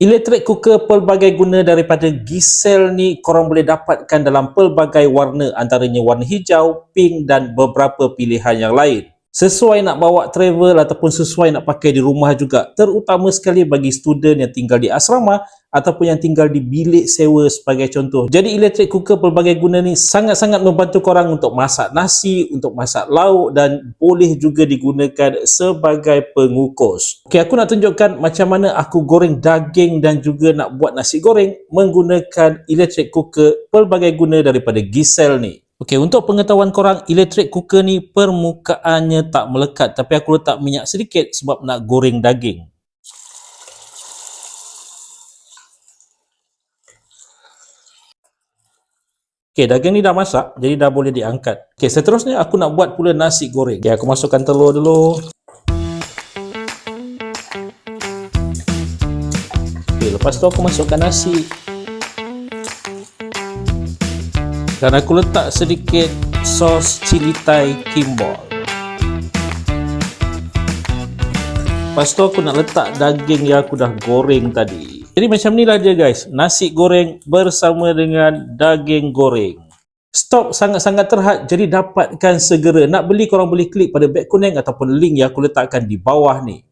Electric cooker pelbagai guna daripada Giselle ni korang boleh dapatkan dalam pelbagai warna antaranya warna hijau, pink dan beberapa pilihan yang lain. Sesuai nak bawa travel ataupun sesuai nak pakai di rumah juga terutama sekali bagi student yang tinggal di asrama ataupun yang tinggal di bilik sewa sebagai contoh. Jadi electric cooker pelbagai guna ni sangat-sangat membantu korang untuk masak nasi, untuk masak lauk dan boleh juga digunakan sebagai pengukus. Okey, aku nak tunjukkan macam mana aku goreng daging dan juga nak buat nasi goreng menggunakan electric cooker pelbagai guna daripada Giselle ni. Okey, untuk pengetahuan korang, electric cooker ni permukaannya tak melekat tapi aku letak minyak sedikit sebab nak goreng daging. Okey, daging ni dah masak, jadi dah boleh diangkat. Okey, seterusnya aku nak buat pula nasi goreng. Okey, aku masukkan telur dulu. Okey, lepas tu aku masukkan nasi. Dan aku letak sedikit sos cili Thai kimball. Lepas tu aku nak letak daging yang aku dah goreng tadi. Jadi macam ni lah dia guys. Nasi goreng bersama dengan daging goreng. Stok sangat-sangat terhad jadi dapatkan segera. Nak beli korang boleh klik pada beg kuning ataupun link yang aku letakkan di bawah ni.